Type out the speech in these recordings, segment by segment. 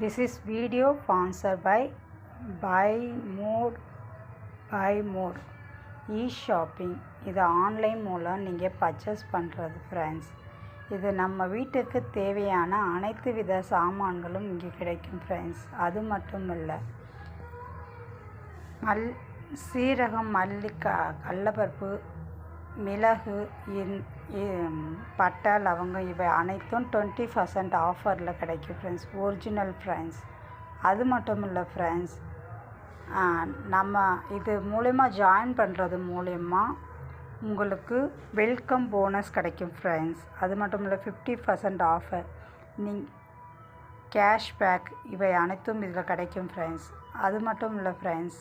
This is video sponsored by Buy More Buy More. இ-ஷாப்பிங் இது online மூலம் நீங்கள் purchase பண்ணுறது ஃப்ரெண்ட்ஸ் இது நம்ம வீட்டுக்கு தேவையான அனைத்து வித சாமான்களும் இங்கே கிடைக்கும் ஃப்ரெண்ட்ஸ் அது மட்டும் இல்லை. மல் சீரகம் மல்லி க கடலப்பருப்பு மிளகு இன் பட்டை லவங்கம் இவை அனைத்தும் டுவெண்ட்டி பர்சன்ட் ஆஃபரில் கிடைக்கும் ஃப்ரெண்ட்ஸ் ஒரிஜினல் ஃப்ரெண்ட்ஸ் அது மட்டும் இல்லை ஃப்ரெண்ட்ஸ் நம்ம இது மூலயமா ஜாயின் பண்ணுறது மூலயமா உங்களுக்கு வெல்கம் போனஸ் கிடைக்கும் ஃப்ரெண்ட்ஸ் அது மட்டும் இல்லை ஃபிஃப்டி பர்சன்ட் ஆஃபர் நீங் கேஷ்பேக் இவை அனைத்தும் இதில் கிடைக்கும் ஃப்ரெண்ட்ஸ் அது மட்டும் இல்லை ஃப்ரெண்ட்ஸ்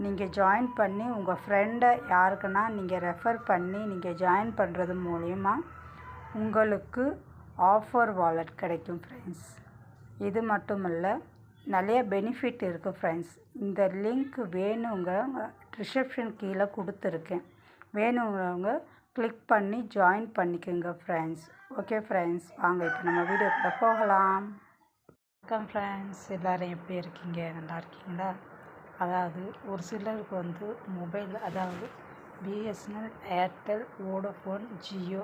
நீங்கள் ஜாயின் பண்ணி உங்கள் ஃப்ரெண்டை யாருக்குன்னா நீங்கள் ரெஃபர் பண்ணி நீங்கள் ஜாயின் பண்ணுறது மூலயமா உங்களுக்கு ஆஃபர் வாலெட் கிடைக்கும் ஃப்ரெண்ட்ஸ் இது மட்டும் இல்லை நிறைய பெனிஃபிட் இருக்குது ஃப்ரெண்ட்ஸ் இந்த லிங்க் வேணுங்க ரிசப்ஷன் கீழே கொடுத்துருக்கேன். வேணுங்கிறவங்க கிளிக் பண்ணி ஜாயின் பண்ணிக்கோங்க ஃப்ரெண்ட்ஸ் ஓகே ஃப்ரெண்ட்ஸ் வாங்க இப்போ நம்ம வீடியோக்குள்ளே போகலாம். வணக்கம் ஃப்ரெண்ட்ஸ் எல்லோரும் எப்படி இருக்கீங்க? நல்லா இருக்கீங்களா? அதாவது ஒரு சிலருக்கு வந்து மொபைல் அதாவது பிஎஸ்என்எல் ஏர்டெல் வோடஃபோன் ஜியோ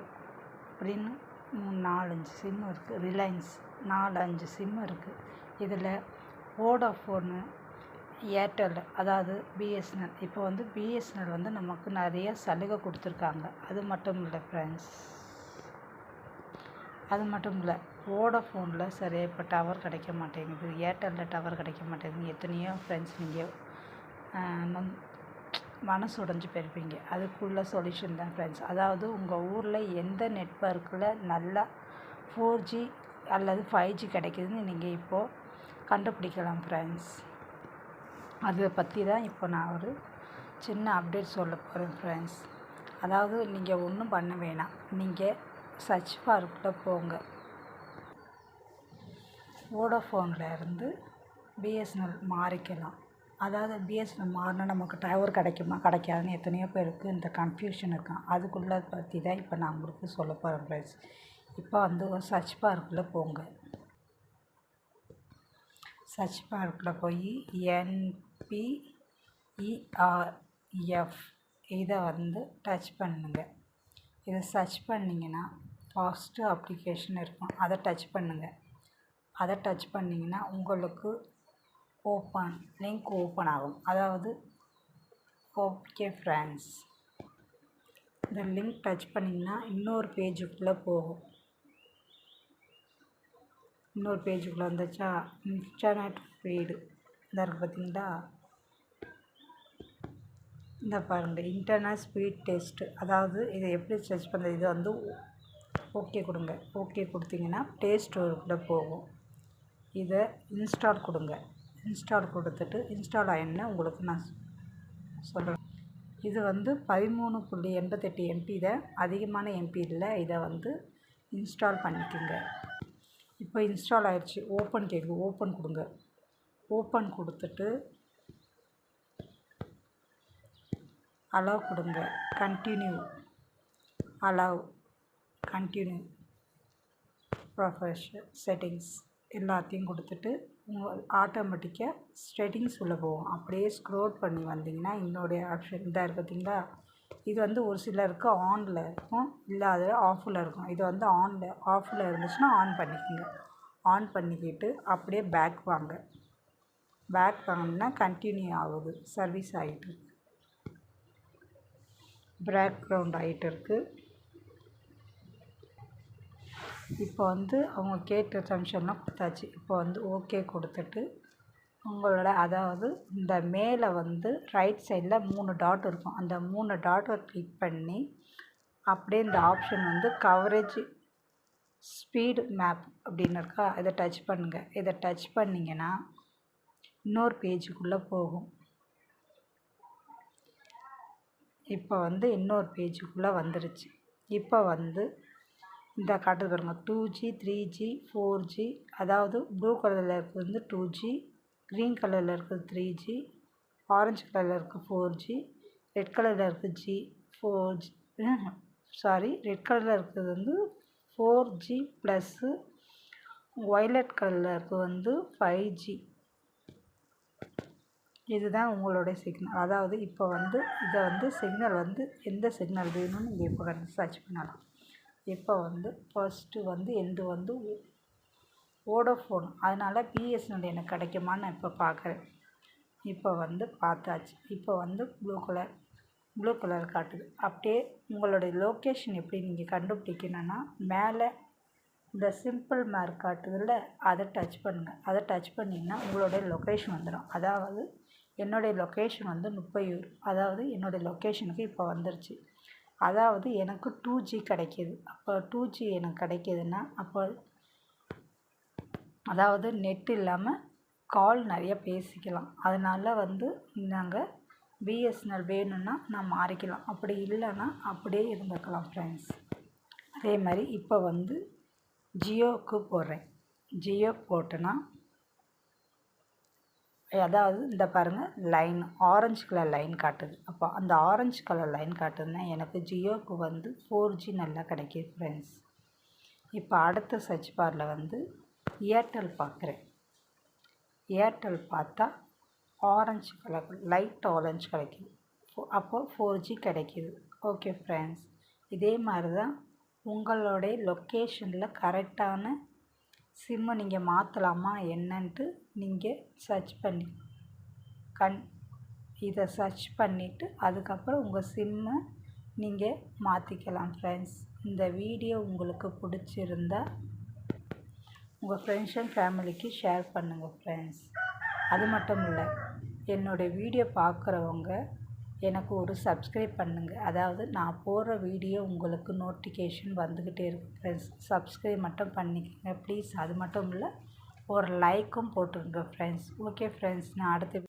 அப்படின்னு மூணு நாலஞ்சு சிம் இருக்குது ரிலையன்ஸ் நாலு அஞ்சு சிம் இருக்குது இதில் வோடஃபோனு ஏர்டெல் அதாவது பிஎஸ்என்எல் இப்போ வந்து பிஎஸ்என்எல் வந்து நமக்கு நிறைய சலுகை கொடுத்துருக்காங்க. அது மட்டும் இல்லை ஃப்ரெண்ட்ஸ் அது மட்டும் இல்லை வோடஃபோனில் சரியாக இப்போ டவர் கிடைக்க மாட்டேங்குது. ஏர்டெல்லில் டவர் கிடைக்க மாட்டேங்குது. எத்தனையோ ஃப்ரெண்ட்ஸ் நீங்கள் மனசு உடஞ்சி போயிருப்பீங்க. அதுக்குள்ள சொல்யூஷன் தான் ஃப்ரெண்ட்ஸ் அதாவது உங்கள் ஊரில் எந்த நெட்ஒர்க்கில் நல்லா ஃபோர் ஜி அல்லது ஃபைவ் ஜி கிடைக்குதுன்னு நீங்கள் இப்போது கண்டுபிடிக்கலாம் ஃப்ரெண்ட்ஸ் அதை பற்றி தான் இப்போ நான் ஒரு சின்ன அப்டேட் சொல்ல போகிறேன் ஃப்ரெண்ட்ஸ் அதாவது நீங்கள் ஒன்றும் பண்ண வேணாம். நீங்கள் சர்ச் பார்க்கில் போங்க. வோடஃபோனில் இருந்து பிஎஸ்என்எல் மாறிக்கலாம். அதாவது பிஎஸ்என்எல் மாறினா நமக்கு டவர் கிடைக்குமா? கிடைக்காதுன்னு எத்தனையோ பேருக்கு இந்த கன்ஃபியூஷன் இருக்கும் அதுக்குள்ளே பற்றி தான் இப்போ நான் உங்களுக்கு சொல்ல போகிறேன் ஃப்ரெண்ட்ஸ் இப்போ வந்து ஒரு சர்ச் பார்க்குள்ளே போங்க. சர்ச் பார்க்கில் போய் என்பிஇஆர்எஃப் இதை வந்து டச் பண்ணுங்க. இதை சர்ச் பண்ணிங்கன்னா ஃபஸ்ட்டு அப்ளிகேஷன் இருக்கும். அதை டச் பண்ணுங்கள் அதை டச் பண்ணிங்கன்னா உங்களுக்கு ஓப்பன் லிங்க் ஓப்பன் ஆகும். அதாவது ஓகே ஃப்ரெண்ட்ஸ் இந்த லிங்க் டச் பண்ணிங்கன்னா இன்னொரு பேஜுக்குள்ளே போகும். இன்னொரு பேஜுக்குள்ளே வந்துச்சா இன்டர்நெட் ஃபீடு இந்த இருக்குது பார்த்தீங்களா இந்த பாருங்கள் இன்டர்நெட் ஸ்பீட் டெஸ்ட்டு அதாவது இதை எப்படி சர்ச் பண்ணுறது இது வந்து ஓகே கொடுங்க. ஓகே கொடுத்தீங்கன்னா ப்ளே ஸ்டோருக்குள்ளே போகும். இதை இன்ஸ்டால் கொடுங்க. இன்ஸ்டால் கொடுத்துட்டு இன்ஸ்டால் ஆயிடுனா உங்களுக்கு நான் சொல்கிறேன் இது வந்து பதிமூணு புள்ளி எண்பத்தெட்டு எம்பி தான் அதிகமான எம்பி இல்லை இதை வந்து இன்ஸ்டால் பண்ணிக்கோங்க. இப்போ இன்ஸ்டால் ஆயிடுச்சு. ஓப்பன் கேட்குது ஓப்பன் கொடுங்க. ஓப்பன் கொடுத்துட்டு அலோவ் கொடுங்க. Continue. Allow. Continue. Profession settings. எல்லாத்தையும் கொடுத்துட்டு உங்கள் ஆட்டோமேட்டிக்காக செட்டிங்ஸ் உள்ளே போகும் அப்படியே ஸ்க்ரோல் பண்ணி வந்தீங்கன்னா என்னுடைய ஆப்ஷன் இதாக இருக்குது பார்த்தீங்களா இது வந்து ஒரு சிலருக்கு ஆனில் இருக்கும் இல்லாத ஆஃபில் இருக்கும். இது வந்து ஆனில் ஆஃபில் இருந்துச்சுன்னா ஆன் பண்ணிக்கோங்க. ஆன் பண்ணிக்கிட்டு அப்படியே பேக் வாங்க. பேக் வாங்கினா கண்டினியூ ஆகுது. சர்வீஸ் ஆகிட்டு இருக்கு. பேக்ரவுண்ட் ஆகிட்டு இருக்குது இப்போ வந்து அவங்க கேட்ட சம்ஷன்லாம் கொடுத்தாச்சு. இப்போ வந்து ஓகே கொடுத்துட்டு உங்களோட அதாவது இந்த மேலே வந்து ரைட் சைடில் மூணு டாட் இருக்கும். அந்த மூணு டாட்டை கிளிக் பண்ணி அப்படியே இந்த ஆப்ஷன் வந்து கவரேஜ் ஸ்பீடு மேப் அப்படின்னு இருக்கா இதை டச் பண்ணுங்கள் இதை டச் பண்ணிங்கன்னா இன்னொரு பேஜுக்குள்ளே போகும். இப்போ வந்து இன்னொரு பேஜுக்குள்ளே வந்துருச்சு. இப்போ வந்து இந்த காட்டுது two G three G four G அதாவது ப்ளூ கலரில் இருக்கிறது வந்து டூ ஜி க்ரீன் கலரில் இருக்கிறது த்ரீ ஜி ஆரஞ்சு கலரில் இருக்குது ஃபோர் ஜி ரெட் கலரில் இருக்குது G four G sorry red கலரில் இருக்கிறது வந்து ஃபோர் ஜி ப்ளஸ்ஸு ஒய்லட் இருக்கிறது வந்து ஃபைவ் ஜி இதுதான் உங்களுடைய சிக்னல் அதாவது இப்போ வந்து இதை வந்து சிக்னல் வந்து எந்த சிக்னல் வேணும்னு நீங்கள் இப்போ கண்டு சர்ச் பண்ணலாம். இப்போ வந்து ஃபஸ்ட்டு வந்து எந்த வந்து வோடோஃபோன் அதனால் பிஎஸ்என்எல் எனக்கு கிடைக்குமான்னு நான் இப்போ பார்க்குறேன். இப்போ வந்து பார்த்தாச்சு. இப்போ வந்து ப்ளூ கலர் ப்ளூ கலர் காட்டுது. அப்படியே உங்களுடைய லொக்கேஷன் எப்படி நீங்கள் கண்டுபிடிக்கணும்னா மேலே இந்த சிம்பிள் மார்க் காட்டுதில்ல அதை டச் பண்ணுங்கள் அதை டச் பண்ணிங்கன்னா உங்களுடைய லொக்கேஷன் வந்துடும். அதாவது என்னுடைய லொக்கேஷன் வந்து முப்பையூர். அதாவது என்னுடைய லொக்கேஷனுக்கு இப்போ வந்துருச்சு. அதாவது எனக்கு டூ ஜி கிடைக்கிது. அப்போ டூ ஜி எனக்கு கிடைக்கிதுன்னா அப்போ அதாவது நெட் இல்லாமல் கால் நிறைய பேசிக்கலாம். அதனால் வந்து நாங்கள் பிஎஸ்என்எல் வேணும்னா நான் மாறிக்கலாம். அப்படி இல்லைன்னா அப்படியே இருந்துக்கலாம் ஃப்ரெண்ட்ஸ் அதே மாதிரி இப்போ வந்து ஜியோவுக்கு போடுறேன். ஜியோ போட்டேன்னா அதாவது இந்த பாருங்கள் லைன் ஆரஞ்சு கலர் லைன் காட்டுது. அப்போ அந்த ஆரஞ்சு கலர் லைன் காட்டுதுன்னா எனக்கு ஜியோவுக்கு வந்து ஃபோர் ஜி நல்லா கிடைக்கிது ஃப்ரெண்ட்ஸ் இப்போ அடுத்த சர்ச் பாரில் வந்து ஏர்டெல் பார்க்குறேன். ஏர்டெல் பார்த்தா ஆரஞ்சு கலர் லைட் ஆரஞ்சு கிடைக்கிது. அப்போது ஃபோர் ஜி கிடைக்கிது. ஓகே ஃப்ரெண்ட்ஸ் இதே மாதிரி தான் உங்களுடைய லொக்கேஷனில் கரெக்டான சிம்மை நீங்கள் மாற்றலாமா என்னன்ட்டு நீங்கள் சர்ச் பண்ணி கண் இதை சர்ச் பண்ணிவிட்டு அதுக்கப்புறம் உங்கள் சிம்மை நீங்கள் மாற்றிக்கலாம் ஃப்ரெண்ட்ஸ் இந்த வீடியோ உங்களுக்கு பிடிச்சிருந்தா உங்கள் ஃப்ரெண்ட்ஸ் அண்ட் ஃபேமிலிக்கு ஷேர் பண்ணுங்கள் ஃப்ரெண்ட்ஸ் அது மட்டும் இல்லை என்னுடைய வீடியோ பார்க்குறவங்க எனக்கு ஒரு சப்ஸ்கிரைப் பண்ணுங்கள் அதாவது நான் போடுற வீடியோ உங்களுக்கு நோட்டிஃபிகேஷன் வந்துக்கிட்டே இருக்கும் ஃப்ரெண்ட்ஸ் சப்ஸ்கிரைப் மட்டும் பண்ணிக்கோங்க ப்ளீஸ் அது மட்டும் இல்லை ஒரு லைக்கும் போட்டுருங்க ஃப்ரெண்ட்ஸ் ஓகே ஃப்ரெண்ட்ஸ் நான் அடுத்த